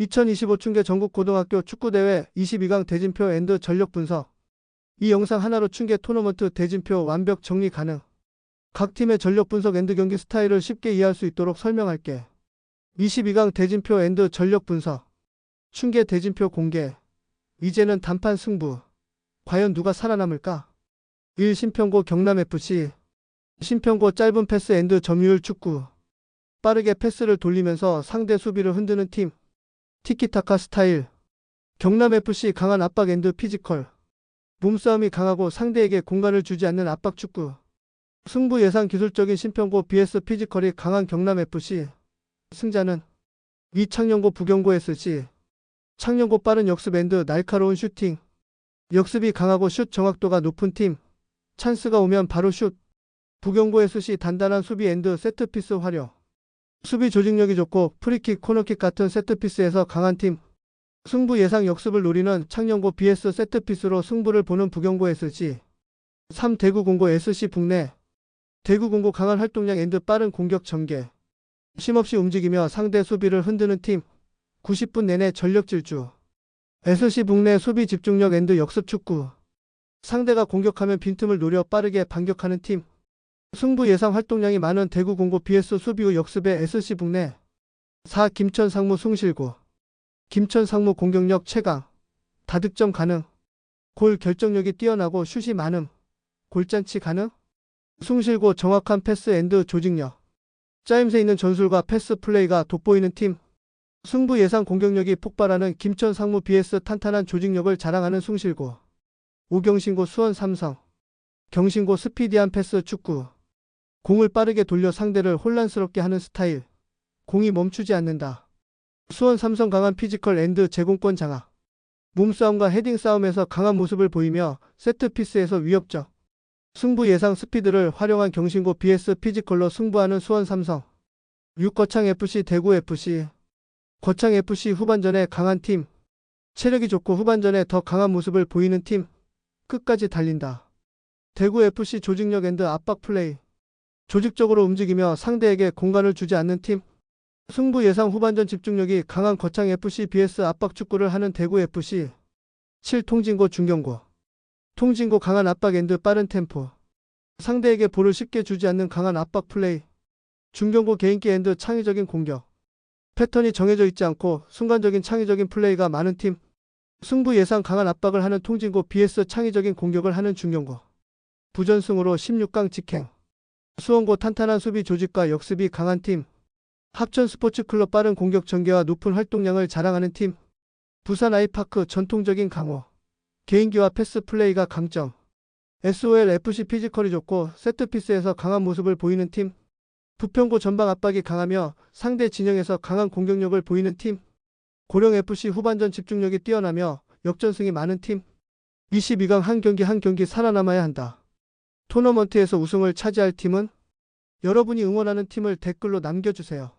2025 충계 전국 고등학교 축구대회 22강 대진표 앤드 전력 분석. 이 영상 하나로 충계 토너먼트 대진표 완벽 정리 가능. 각 팀의 전력 분석 앤드 경기 스타일을 쉽게 이해할 수 있도록 설명할게. 22강 대진표 앤드 전력 분석. 충계 대진표 공개. 이제는 단판 승부. 과연 누가 살아남을까? 1. 신평고 경남FC. 신평고 짧은 패스 앤드 점유율 축구. 빠르게 패스를 돌리면서 상대 수비를 흔드는 팀. 티키타카 스타일. 경남FC 강한 압박 앤드 피지컬. 몸싸움이 강하고 상대에게 공간을 주지 않는 압박 축구. 승부 예상 기술적인 신평고 BS 피지컬이 강한 경남FC. 승자는 이창녕고 부경고 SC. 창녕고 빠른 역습 앤드 날카로운 슈팅. 역습이 강하고 슛 정확도가 높은 팀. 찬스가 오면 바로 슛. 부경고 SC 단단한 수비 앤드 세트피스 활용. 수비 조직력이 좋고 프리킥, 코너킥 같은 세트피스에서 강한 팀. 승부 예상 역습을 노리는 창녕고 BS 세트피스로 승부를 보는 부경고 SC. 3. 대구공고 SC 북내. 대구공고 강한 활동량 앤드 빠른 공격 전개. 쉼없이 움직이며 상대 수비를 흔드는 팀. 90분 내내 전력 질주. SC 북내 수비 집중력 앤드 역습 축구. 상대가 공격하면 빈틈을 노려 빠르게 반격하는 팀. 승부 예상 활동량이 많은 대구 공고 BS 수비 후 역습의 SC 북내 4. 김천 상무 숭실구 김천 상무 공격력 최강 다득점 가능 골 결정력이 뛰어나고 슛이 많음 골잔치 가능 숭실고 정확한 패스 앤드 조직력 짜임새 있는 전술과 패스 플레이가 돋보이는 팀 승부 예상 공격력이 폭발하는 김천 상무 BS 탄탄한 조직력을 자랑하는 숭실고 오경신고 수원 삼성 경신고 스피디한 패스 축구 공을 빠르게 돌려 상대를 혼란스럽게 하는 스타일. 공이 멈추지 않는다. 수원 삼성 강한 피지컬 앤드 제공권 장악. 몸싸움과 헤딩 싸움에서 강한 모습을 보이며 세트피스에서 위협적. 승부 예상 스피드를 활용한 경신고 BS 피지컬로 승부하는 수원 삼성. 6 거창 FC 대구 FC. 거창 FC 후반전에 강한 팀. 체력이 좋고 후반전에 더 강한 모습을 보이는 팀. 끝까지 달린다. 대구 FC 조직력 앤드 압박 플레이. 조직적으로 움직이며 상대에게 공간을 주지 않는 팀. 승부 예상 후반전 집중력이 강한 거창 FC BS 압박 축구를 하는 대구 FC. 7. 통진고 중경고. 통진고 강한 압박 앤드 빠른 템포. 상대에게 볼을 쉽게 주지 않는 강한 압박 플레이. 중경고 개인기 앤드 창의적인 공격. 패턴이 정해져 있지 않고 순간적인 창의적인 플레이가 많은 팀. 승부 예상 강한 압박을 하는 통진고 BS 창의적인 공격을 하는 중경고. 부전승으로 16강 직행. 수원고 탄탄한 수비 조직과 역습이 강한 팀. 합천 스포츠클럽 빠른 공격 전개와 높은 활동량을 자랑하는 팀. 부산 아이파크 전통적인 강호. 개인기와 패스 플레이가 강점. SOL FC 피지컬이 좋고 세트피스에서 강한 모습을 보이는 팀. 부평고 전방 압박이 강하며 상대 진영에서 강한 공격력을 보이는 팀. 고령 FC 후반전 집중력이 뛰어나며 역전승이 많은 팀. 22강 한 경기 한 경기 살아남아야 한다. 토너먼트에서 우승을 차지할 팀은 여러분이 응원하는 팀을 댓글로 남겨주세요.